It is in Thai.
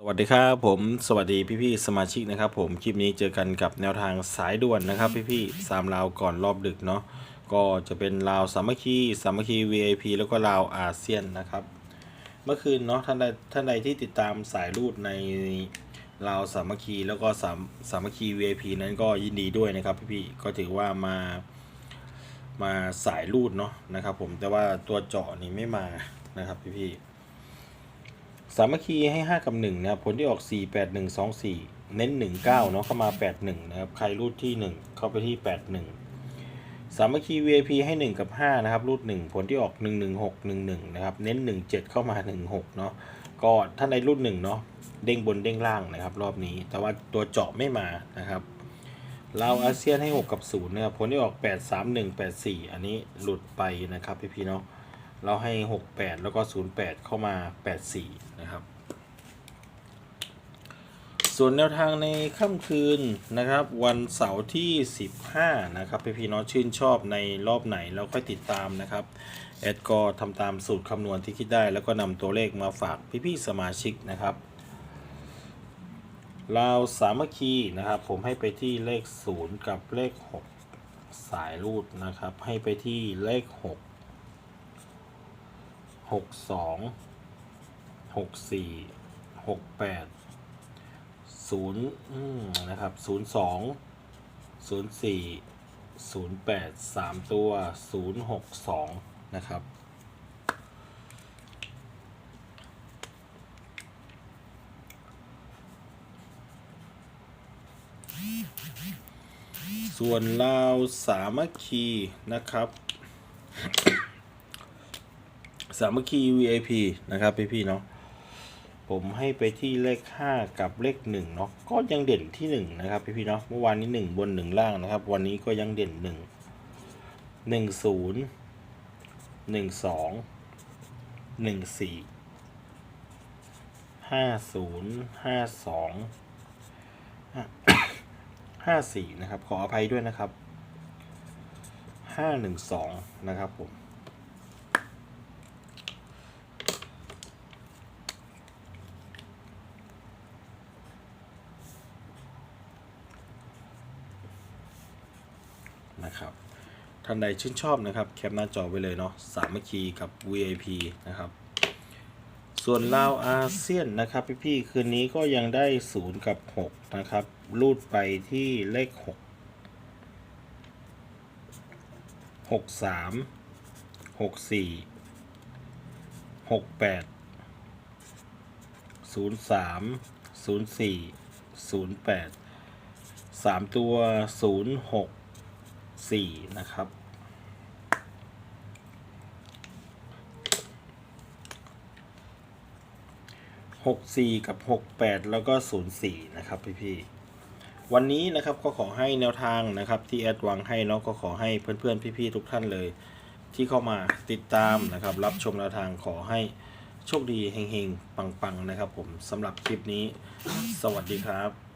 สวัสดีครับผมสวัสดีพี่ๆสมาชิกนะครับ ผมคลิปนี้เจอกันกับแนวทางสายด่วนนะครับพี่ๆสามลาวก่อนรอบดึกเนาะก็จะเป็นลาวสามัคคีสามัคคี VIP แล้วก็ลาวอาเซียนนะครับ เมื่อคืนเนาะท่านใดท่านใดที่ติดตามสายรูดในลาวสามัคคีแล้วก็สามสามัคคี VIP นั้นก็ยินดีด้วยนะครับพี่ๆก็ถือว่ามามาสายรูดเนาะนะครับ ผมแต่ว่าตัวเจาะนี่ไม่มานะครับพี่ๆ สามัคคีให้ 5 กับ1นะครับผลที่ออก 4 8 1 2 4 เน้น 1 9เนาะเข้ามา 8 1 นะครับ ใครรูดที่ 1 เข้าไปที่ 8 1 สามัคคี VIP ให้ 1 กับ 5 นะครับ รูด 1 ผลที่ออก 1 1 6 1 1 นะครับ เน้น 1 7 เข้ามา 1 6 เนาะก็ท่านใดรูด1เนาะเด้งบนเด้งล่างนะครับ รอบนี้ แต่ว่าตัวเจาะไม่มานะครับลาวอาเซียนให้ 6 กับ0นะครับผลที่ออก 8 3 1 8 4 อันนี้หลุดไปนะครับพี่ๆเนาะ เราให้ 68 แล้วก็ 08 เข้ามา 84 นะครับ ส่วนแนวทางในค่ำคืนนะครับ วันเสาร์ที่ 15 นะครับ พี่พี่น้องชื่นชอบในรอบไหนเราค่อยติดตามนะครับ แอดก็ทำตามสูตรคำนวณที่คิดได้ แล้วก็นำตัวเลขมาฝากพี่พี่สมาชิกนะครับลาวสามัคคีนะครับ ผมให้ไปที่เลข 0 กับเลข 6 สายรูดนะครับ ให้ไปที่เลข 6 หกสองหกสี่หกแปดศูนย์นะครับศูนย์สองศูนย์สี่ศูนย์แปดสามตัวศูนย์หกสองนะครับส่วนลาวสามัคคีนะครับ สามัคคี VIP นะครับพี่พี่เนาะผมให้ไปที่เลข 5 กับเลข1เนาะก็ยังเด่นที่ 1 นะครับพี่พี่เนาะเมื่อวานนี้ 1 บน 1 ล่างนะครับ วันนี้ก็ยังเด่น 1 1 0 1 2 1 4 5 0 5 2 5 4 นะครับ ขออภัยด้วยนะครับ 5 1 2 นะครับผม นะครับท่านใดชื่นชอบนะครับแคปหน้าจอไว้เลยเนาะสามัคคีกับ VIP นะครับส่วนลาวอาเซียนนะครับพี่ๆคืนนี้ก็ยังได้ 0 กับ 6 นะครับ รูดไปที่เลข 6 6 3 6 4 6 8 0 3 0 4 0 8 3 ตัว 0 6 สี่นะครับ หกสี่กับหกแปดแล้วก็ศูนย์สี่นะครับพี่ๆวันนี้นะครับก็ขอให้แนวทางนะครับที่แอดวางให้เนาะก็ขอให้เพื่อนๆพี่ๆทุกท่านเลย ที่เข้ามาติดตามนะครับ รับชมแนวทางขอให้โชคดีเฮงๆปังๆนะครับ ผมสำหรับคลิปนี้ สวัสดีครับ